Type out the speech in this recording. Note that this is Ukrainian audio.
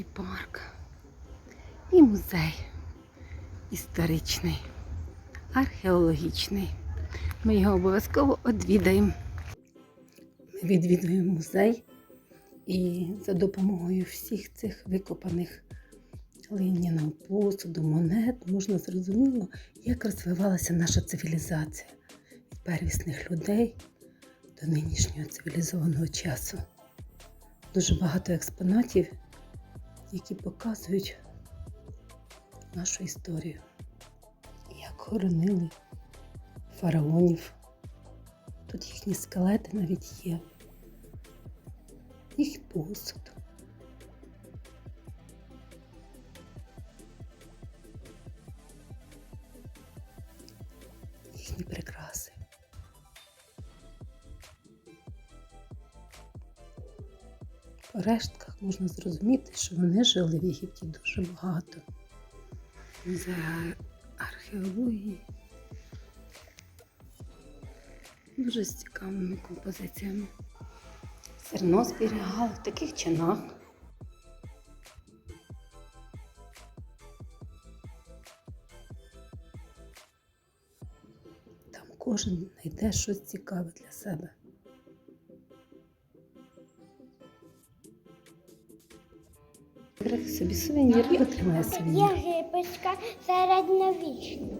такий парк. І музей історичний, археологічний. Ми його обов'язково відвідаємо. Ми відвідуємо музей і за допомогою всіх цих викопаних глиняного посуду, монет можна зрозуміло, як розвивалася наша цивілізація від первісних людей до нинішнього цивілізованого часу. Дуже багато експонатів, які показують нашу історію, як хоронили фараонів. Тут їхні скелети навіть є, їх посуд. Їхні прикраси. Рештках можна зрозуміти, що вони жили в Єгипті дуже багато. Музей археології. Дуже з цікавими композиціями. Зерно зберігали в таких чинах. Там кожен знайде щось цікаве для себе. Собі сувенір і отримає сувенір. Єгипетська середньовічна.